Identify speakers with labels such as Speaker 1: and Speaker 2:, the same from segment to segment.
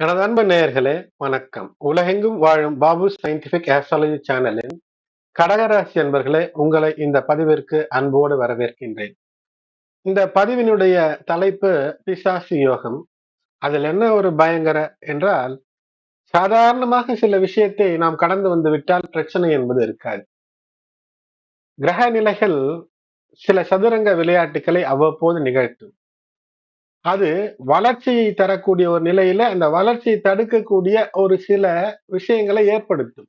Speaker 1: எனது அன்பு நேயர்களே வணக்கம். உலகெங்கும் வாழும் பாபு சயின்டிபிக் ஆஸ்ட்ராலஜி சேனலின் கடகராசி அன்பர்களே உங்களை இந்த பதிவிற்கு அன்போடு வரவேற்கின்றேன். இந்த பதிவினுடைய தலைப்பு பிசாசி யோகம். அதில் என்ன ஒரு பயங்கர என்றால் சாதாரணமாக சில விஷயத்தை நாம் கடந்து வந்து விட்டால் பிரச்சனை என்பது இருக்காது. கிரக நிலைகள் சில சதுரங்க விளையாட்டுகளை அவ்வப்போது நிகழ்த்தும். அது வளர்ச்சியை தரக்கூடிய ஒரு நிலையில அந்த வளர்ச்சியை தடுக்கக்கூடிய ஒரு சில விஷயங்களை ஏற்படுத்தும்.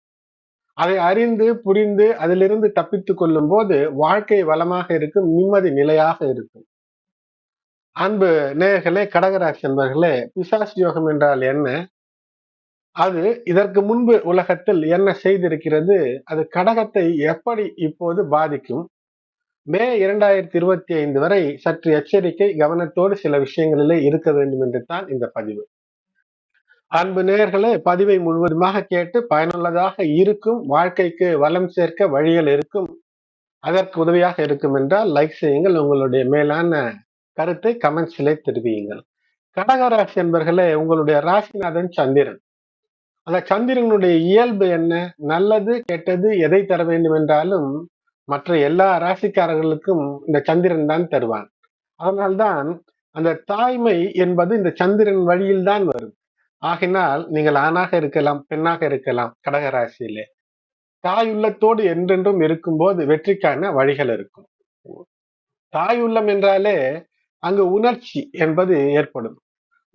Speaker 1: அதை அறிந்து புரிந்து அதிலிருந்து தப்பித்து கொள்ளும் போது வாழ்க்கை வளமாக இருக்கும் நிம்மதி நிலையாக இருக்கும். அன்பு நேயர்களே கடகராசி என்பர்களே பிசாஸ் யோகம் என்றால் என்ன? அது இதற்கு முன்பு உலகத்தில் என்ன செய்திருக்கிறது? அது கடகத்தை எப்படி இப்போது பாதிக்கும்? மே இரண்டாயிரத்தி இருபத்தி ஐந்து வரை சற்று எச்சரிக்கை கவனத்தோடு சில விஷயங்களிலே இருக்க வேண்டும் என்று தான் இந்த பதிவு. அன்பு நேயர்களே பதிவை முழுவதுமாக கேட்டு பயனுள்ளதாக இருக்கும் வாழ்க்கைக்கு வளம் சேர்க்க வழிகள் இருக்கும் அதற்கு உதவியாக இருக்கும் என்றால் லைக் செய்யுங்கள். உங்களுடைய மேலான கருத்தை கமெண்ட்ஸிலே தெரிவியுங்கள். கடகராசி என்பர்களே உங்களுடைய ராசிநாதன் சந்திரன். அந்த சந்திரனுடைய இயல்பு என்ன? நல்லது கெட்டது எதை தர வேண்டும் என்றாலும் மற்ற எல்லா ராசிக்காரர்களுக்கும் இந்த சந்திரன் தான் தருவான். அதனால்தான் அந்த தாய்மை என்பது இந்த சந்திரன் வழியில் தான் வரும். ஆகினால் நீங்கள் ஆணாக இருக்கலாம் பெண்ணாக இருக்கலாம் கடக ராசியிலே. தாய் உள்ளத்தோடு என்றென்றும் இருக்கும்போது வெற்றிக்கான வழிகள் இருக்கும். தாய் உள்ளம் என்றாலே அங்கு உணர்ச்சி என்பது ஏற்படும்.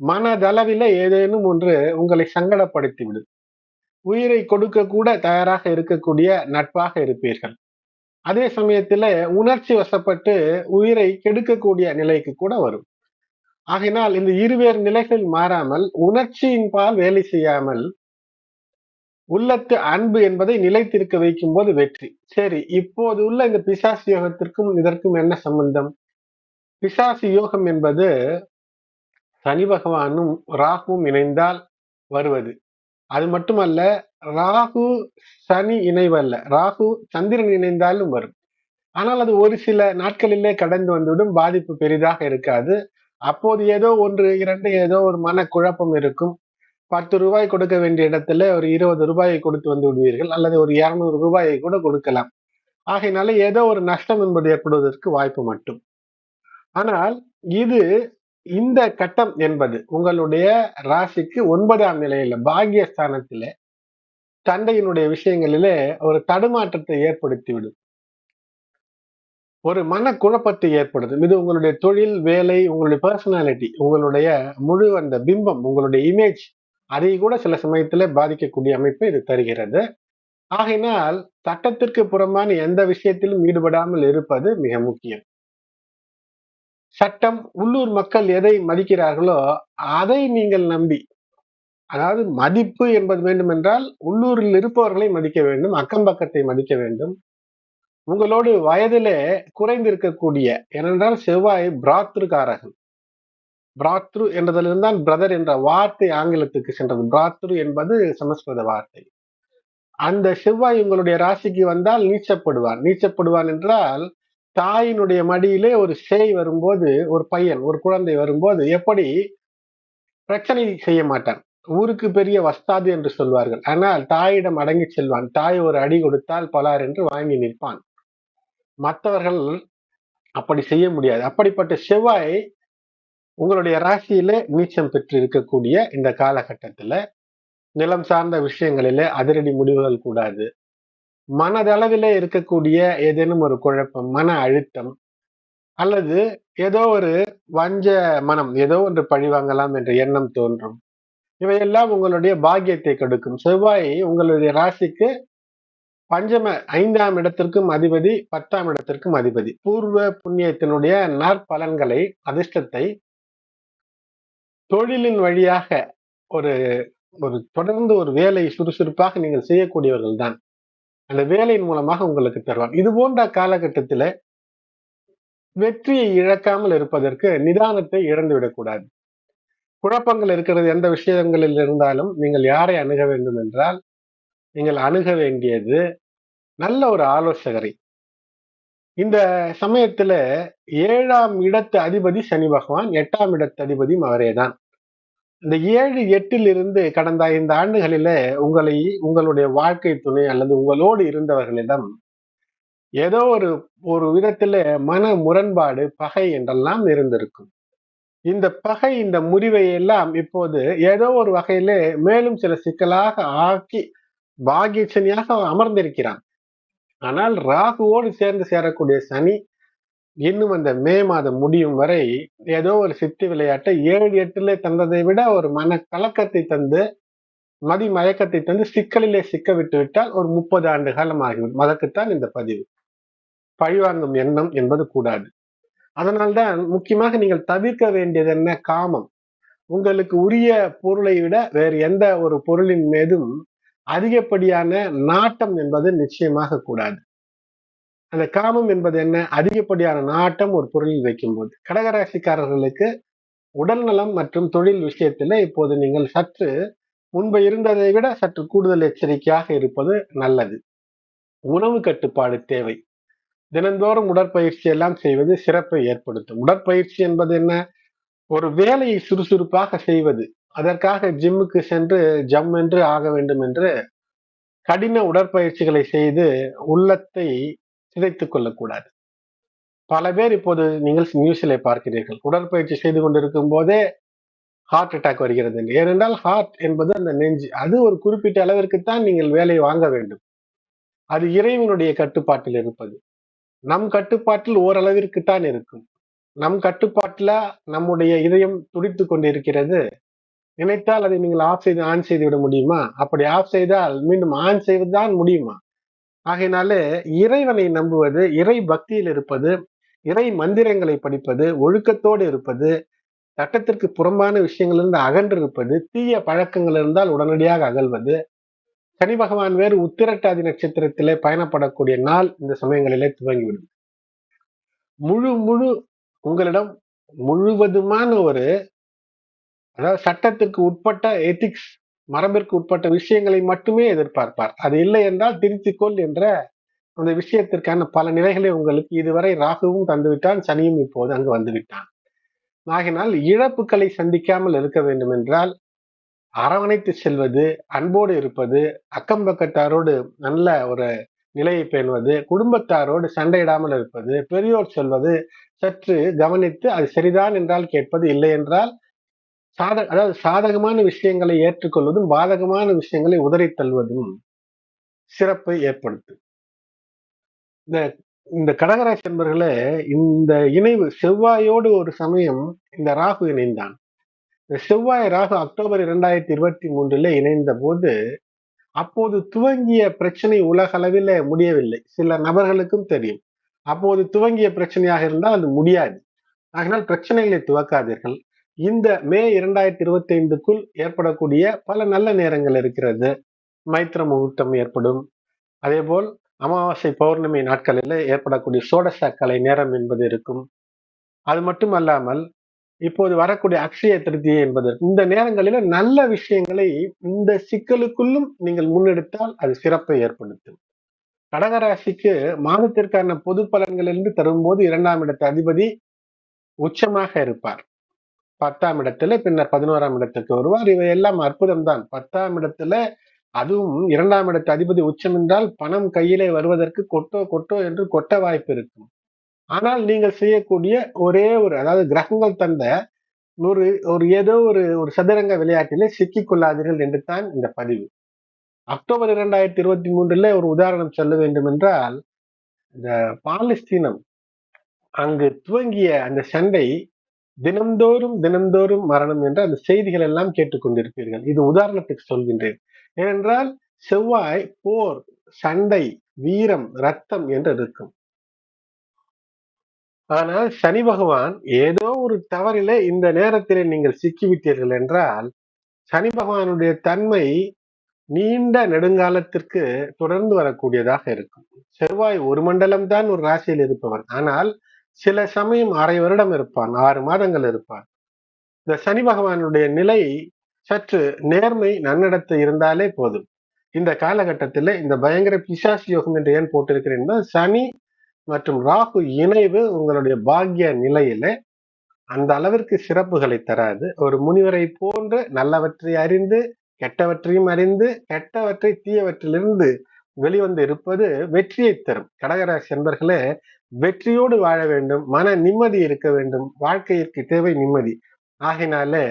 Speaker 1: மனதளவில ஏதேனும் ஒன்று உங்களை சங்கடப்படுத்திவிடும். உயிரை கொடுக்க கூட தயாராக இருக்கக்கூடிய நட்பாக இருப்பீர்கள். அதே சமயத்துல உணர்ச்சி வசப்பட்டு உயிரை கெடுக்கக்கூடிய நிலைக்கு கூட வரும். ஆகினால் இந்த இருவேறு நிலைகள் மாறாமல் உணர்ச்சியின் பால் வேலை செய்யாமல் உள்ளத்து அன்பு என்பதை நிலைத்திருக்க வைக்கும் போது வெற்றி. சரி இப்போது உள்ள இந்த பிசாசு யோகத்திற்கும் இதற்கும் என்ன சம்பந்தம்? பிசாசு யோகம் என்பது சனி பகவானும் ராகுவும் இணைந்தால் வருவது. அது மட்டுமல்ல ராகு சனி இணைவல்ல. ராகு சந்திரன் இணைந்தாலும் வரும். ஆனால் அது ஒரு சில நாட்களிலே கடந்து வந்துவிடும். பாதிப்பு பெரிதாக இருக்காது. அப்போது ஏதோ ஒன்று இரண்டு ஏதோ ஒரு மன குழப்பம் இருக்கும். பத்து ரூபாய் கொடுக்க வேண்டிய இடத்துல ஒரு இருபது ரூபாயை கொடுத்து வந்து விடுவீர்கள். அல்லது ஒரு இரநூறு ரூபாயை கூட கொடுக்கலாம். ஆகையினால ஏதோ ஒரு நஷ்டம் என்பது ஏற்படுவதற்கு வாய்ப்பு மட்டும். ஆனால் இது இந்த கட்டம் என்பது உங்களுடைய ராசிக்கு ஒன்பதாம் நிலையில பாகியஸ்தானத்தில தந்தையினுடைய விஷயங்களிலே ஒரு தடுமாற்றத்தை ஏற்படுத்திவிடும். ஒரு மன குழப்பத்தை ஏற்படுத்தும். இது உங்களுடைய தொழில் வேலை உங்களுடைய பர்சனாலிட்டி உங்களுடைய முழு அந்த பிம்பம் உங்களுடைய இமேஜ் அதை கூட சில சமயத்துல பாதிக்கக்கூடிய அமைப்பை இது தருகிறது. ஆகையினால் சட்டத்திற்கு புறமான எந்த விஷயத்திலும் ஈடுபடாமல் இருப்பது மிக முக்கியம். சட்டம் உள்ளூர் மக்கள் எதை மதிக்கிறார்களோ அதை நீங்கள் நம்பி அதாவது மதிப்பு என்பது வேண்டுமென்றால் உள்ளூரில் இருப்பவர்களை மதிக்க வேண்டும் அக்கம் பக்கத்தை மதிக்க வேண்டும். உங்களோடு வயதிலே குறைந்திருக்கக்கூடிய ஏனென்றால் செவ்வாய் பிராத்ருகாரகன். பிராத்ரு என்றதிலிருந்தான் பிரதர் என்ற வார்த்தை ஆங்கிலத்துக்கு சென்றது. பிராத்ரு என்பது சமஸ்கிருத வார்த்தை. அந்த செவ்வாய் உங்களுடைய ராசிக்கு வந்தால் நீச்சப்படுவான் நீச்சப்படுவான் என்றால் தாயினுடைய மடியிலே ஒரு சேய் வரும்போது ஒரு பையன் ஒரு குழந்தை வரும்போது எப்படி பிரச்சனை செய்ய மாட்டான். ஊருக்கு பெரிய வஸ்தாது என்று சொல்வார்கள். ஆனால் தாயிடம் அடங்கி செல்வான். தாய் ஒரு அடி கொடுத்தால் பலார் என்று வாங்கி நிற்பான். மற்றவர்கள் அப்படி செய்ய முடியாது. அப்படிப்பட்ட செவ்வாய் உங்களுடைய ராசியில நீச்சம் பெற்று இருக்கக்கூடிய இந்த காலகட்டத்துல நிலம் சார்ந்த விஷயங்களிலே அதிரடி முடிவுகள் கூடாது. மனதளவில் இருக்கக்கூடிய ஏதேனும் ஒரு குழப்பம் மன அழுத்தம் அல்லது ஏதோ ஒரு வஞ்ச மனம் ஏதோ ஒன்று பழிவாங்கலாம் என்ற எண்ணம் தோன்றும். இவையெல்லாம் உங்களுடைய பாக்கியத்தை கெடுக்கும். செவ்வாய் உங்களுடைய ராசிக்கு பஞ்சம ஐந்தாம் இடத்திற்கும் அதிபதி பத்தாம் இடத்திற்கும் அதிபதி. பூர்வ புண்ணியத்தினுடைய நற்பலன்களை அதிர்ஷ்டத்தை தொழிலின் வழியாக ஒரு ஒரு தொடர்ந்து ஒரு வேலை சுறுசுறுப்பாக நீங்கள் செய்யக்கூடியவர்கள் தான். அந்த வேலையின் மூலமாக உங்களுக்கு தருவார். இது போன்ற காலகட்டத்தில் வெற்றியை இழக்காமல் இருப்பதற்கு நிதானத்தை இழந்து விடக்கூடாது குழப்பங்கள் இருக்கிறது எந்த விஷயங்களில் இருந்தாலும் நீங்கள் யாரை அணுக வேண்டும் என்றால் நீங்கள் அணுக வேண்டியது நல்ல ஒரு ஆலோசகரை. இந்த சமயத்துல ஏழாம் இடத்து அதிபதி சனி பகவான் எட்டாம் இடத்து அதிபதியும் அவரே தான் இந்த ஏழு எட்டில் இருந்து கடந்த ஐந்து ஆண்டுகளில உங்களை உங்களுடைய வாழ்க்கை துணை அல்லது உங்களோடு இருந்தவர்களிடம் ஏதோ ஒரு ஒரு விதத்துல மன முரண்பாடு பகை என்றெல்லாம் இருந்திருக்கும். இந்த பகை இந்த முறிவை எல்லாம் இப்போது ஏதோ ஒரு வகையிலே மேலும் சில சிக்கலாக ஆக்கி பாகியசனியாக அமர்ந்திருக்கிறான். ஆனால் ராகுவோடு சேர்ந்து சேரக்கூடிய சனி இன்னும் அந்த மே மாதம் முடியும் வரை ஏதோ ஒரு சித்தி விளையாட்டை ஏழு எட்டுல தந்ததை விட ஒரு மன கலக்கத்தை தந்து மதி மயக்கத்தை தந்து சிக்கலிலே சிக்க விட்டு விட்டால் ஒரு முப்பது ஆண்டு காலம் ஆகிவிடும் அதற்குத்தான் இந்த பதிவு. பழிவாங்கும் எண்ணம் என்பது கூடாது. அதனால்தான் முக்கியமாக நீங்கள் தவிர்க்க வேண்டியது என்ன? காமம். உங்களுக்கு உரிய பொருளை விட வேறு எந்த ஒரு பொருளின் மீதும் அதிகப்படியான நாட்டம் என்பது நிச்சயமாக கூடாது. அந்த காமம் என்பது என்ன? அதிகப்படியான நாட்டம் ஒரு பொருளில் வைக்கும்போது. கடகராசிக்காரர்களுக்கு உடல் நலம் மற்றும் தொழில் விஷயத்துல இப்போது நீங்கள் சற்று முன்பு இருந்ததை விட சற்று கூடுதல் எச்சரிக்கையாக இருப்பது நல்லது. உணவு கட்டுப்பாடு தேவை. தினந்தோறும் உடற்பயிற்சி எல்லாம் செய்வது சிறப்பை ஏற்படுத்தும். உடற்பயிற்சி என்பது என்ன? ஒரு வேலையை சுறுசுறுப்பாக செய்வது. அதற்காக ஜிம்முக்கு சென்று ஜம் என்று ஆக வேண்டும் என்று கடின உடற்பயிற்சிகளை செய்து உள்ளத்தை சிதைத்து கொள்ளக்கூடாது. பல பேர் இப்போது நீங்கள் நியூஸிலே பார்க்கிறீர்கள். உடற்பயிற்சி செய்து கொண்டிருக்கும் போதே ஹார்ட் அட்டாக் வருகிறது ஏனென்றால் ஹார்ட் என்பது அந்த நெஞ்சு. அது ஒரு குறிப்பிட்ட அளவிற்குத்தான் நீங்கள் வேலையை வாங்க வேண்டும். அது இறைவனுடைய கட்டுப்பாட்டில் இருப்பது. நம் கட்டுப்பாட்டில் ஓரளவிற்குத்தான் இருக்கும். நம் கட்டுப்பாட்டில் நம்முடைய இதயம் துடித்து கொண்டிருக்கிறது. நினைத்தால் அதை நீங்கள் ஆஃப் செய்து ஆன் செய்து விட முடியுமா? அப்படி ஆஃப் செய்தால் மீண்டும் ஆன் செய்வதுதான் முடியுமா? ஆகையினாலே இறைவனை நம்புவது இறை பக்தியில் இருப்பது இறை மந்திரங்களை படிப்பது ஒழுக்கத்தோடு இருப்பது சட்டத்திற்கு புறம்பான விஷயங்களிலிருந்து அகன்று இருப்பது தீய பழக்கங்கள் இருந்தால் உடனடியாக அகல்வது சனி பகவான் வேறு உத்திரட்டாதி நட்சத்திரத்திலே பயணப்படக்கூடிய நாள் இந்த சமயங்களிலே துவங்கிவிடும். முழு முழு உங்களிடம் முழுவதுமான ஒரு அதாவது சட்டத்திற்கு உட்பட்ட எத்திக்ஸ் மரபிற்கு உட்பட்ட விஷயங்களை மட்டுமே எதிர்பார்ப்பார். அது இல்லை என்றால் திருத்திக்கொள் என்ற அந்த விஷயத்திற்கான பல நிலைகளை உங்களுக்கு இதுவரை ராகுவும் தந்துவிட்டான் சனியும் இப்போது அங்கு வந்துவிட்டான். ஆகினால் இழப்புகளை சந்திக்காமல் இருக்க வேண்டும் என்றால் அரவணைத்து செல்வது அன்போடு இருப்பது அக்கம் பக்கத்தாரோடு நல்ல ஒரு நிலையை பேணுவது குடும்பத்தாரோடு சண்டையிடாமல் இருப்பது பெரியோர் சொல்வது சற்று கவனித்து அது சரிதான் என்றால் கேட்பது இல்லை என்றால் சாத அதாவது சாதகமான விஷயங்களை ஏற்றுக்கொள்வதும் பாதகமான விஷயங்களை உதறி தள்ளுவதும் சிறப்பை ஏற்படுத்தும் இந்த இந்த கடகராசி என்பர்களே இந்த இணைவு செவ்வாயோடு ஒரு சமயம் இந்த ராகு இணைந்தான். செவ்வாய் ராகு அக்டோபர் இரண்டாயிரத்தி இருபத்தி மூன்றுல இணைந்த போது அப்போது துவங்கிய பிரச்சனை உலகளவில் முடியவில்லை. சில நபர்களுக்கும் தெரியும். அப்போது துவங்கிய பிரச்சனையாக இருந்தால் அது முடியாது. ஆகினால் பிரச்சனைகளை துவக்காதீர்கள். இந்த மே இரண்டாயிரத்தி இருபத்தி ஐந்துக்குள் ஏற்படக்கூடிய பல நல்ல நேரங்கள் இருக்கிறது. மைத்திர முகூர்த்தம் ஏற்படும். அதே போல் அமாவாசை பௌர்ணமி நாட்களில் ஏற்படக்கூடிய சோடச கலை நேரம் என்பது இருக்கும். அது மட்டும் அல்லாமல் இப்போது வரக்கூடிய அக்ஷய திருத்தியை என்பது இந்த நேரங்களில நல்ல விஷயங்களை இந்த சிக்கலுக்குள்ளும் நீங்கள் முன்னெடுத்தால் அது சிறப்பை ஏற்படுத்தும். கடகராசிக்கு மாதத்திற்கான பொது பலன்களிலிருந்து தரும்போது இரண்டாம் இடத்து அதிபதி உச்சமாக இருப்பார். பத்தாம் இடத்துல பின்னர் பதினோராம் இடத்துக்கு வருவார். இவையெல்லாம் அற்புதம் தான் பத்தாம் இடத்துல அதுவும் இரண்டாம் இடத்து அதிபதி உச்சம் என்றால் பணம் கையிலே வருவதற்கு கொட்டோ கொட்டோ என்று கொட்ட வாய்ப்பு இருக்கும். ஆனால் நீங்கள் செய்யக்கூடிய ஒரே ஒரு அதாவது கிரகங்கள் தந்த ஒரு ஒரு ஏதோ ஒரு ஒரு சதுரங்க விளையாட்டிலே சிக்கிக் கொள்ளாதீர்கள் என்று தான் இந்த பதிவு. அக்டோபர் இரண்டாயிரத்தி இருபத்தி மூன்றுல ஒரு உதாரணம் சொல்ல வேண்டும் என்றால் இந்த பாலஸ்தீனம் அங்கு துவங்கிய அந்த சண்டை தினந்தோறும் தினந்தோறும் மரணம் என்ற அந்த செய்திகள் எல்லாம் கேட்டுக்கொண்டிருப்பீர்கள் இது உதாரணத்துக்கு சொல்கின்றேன். ஏனென்றால் செவ்வாய் போர் சண்டை வீரம் ரத்தம் என்று இருக்கும் ஆனால் சனி பகவான் ஏதோ ஒரு தவறிலே இந்த நேரத்திலே நீங்கள் சிக்கிவிட்டீர்கள் என்றால் சனி பகவானுடைய தன்மை நீண்ட நெடுங்காலத்திற்கு தொடர்ந்து வரக்கூடியதாக இருக்கும். செவ்வாய் ஒரு மண்டலம் தான் ஒரு ராசியில் இருப்பவன். ஆனால் சில சமயம் அரை வருடம் இருப்பான் ஆறு மாதங்கள் இருப்பான். இந்த சனி பகவானுடைய நிலை சற்று நேர்மை நன்னடத்தை இருந்தாலே போதும். இந்த காலகட்டத்தில் இந்த பயங்கர பிசாசி யோகம் என்று ஏன் போட்டிருக்கிறேன் சனி மற்றும் ராகு இணைவு உங்களுடைய பாக்கிய நிலையில அந்த அளவிற்கு சிறப்புகளை தராது. ஒரு முனிவரை போன்று நல்லவற்றை அறிந்து கெட்டவற்றையும் அறிந்து கெட்டவற்றை தீயவற்றிலிருந்து வெளிவந்து இருப்பது வெற்றியை தரும். கடகராசி என்பர்களே வெற்றியோடு வாழ வேண்டும் மன நிம்மதி இருக்க வேண்டும் வாழ்க்கையிற்கு தேவை நிம்மதி. ஆகினாலே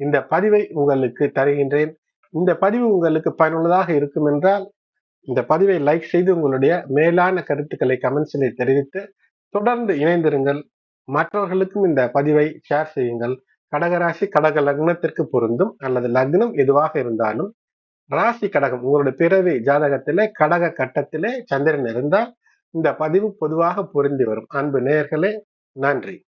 Speaker 1: இந்த பதிவை உங்களுக்கு தருகின்றேன். இந்த பதிவு உங்களுக்கு பயனுள்ளதாக இருக்கும் என்றால் இந்த பதிவை லைக் செய்து உங்களுடைய மேலான கருத்துக்களை கமெண்ட்ஸிலே தெரிவித்து தொடர்ந்து இணைந்திருங்கள். மற்றவர்களுக்கும் இந்த பதிவை ஷேர் செய்யுங்கள். கடகராசி கடக லக்னத்திற்கு பொருந்தும் அல்லது லக்னம் எதுவாக இருந்தாலும் ராசி கடகம் உங்களுடைய பிறவி ஜாதகத்திலே கடக கட்டத்திலே சந்திரன் இருந்தால் இந்த பதிவு பொதுவாக பொருந்தி வரும். அன்பு நேயர்களே நன்றி.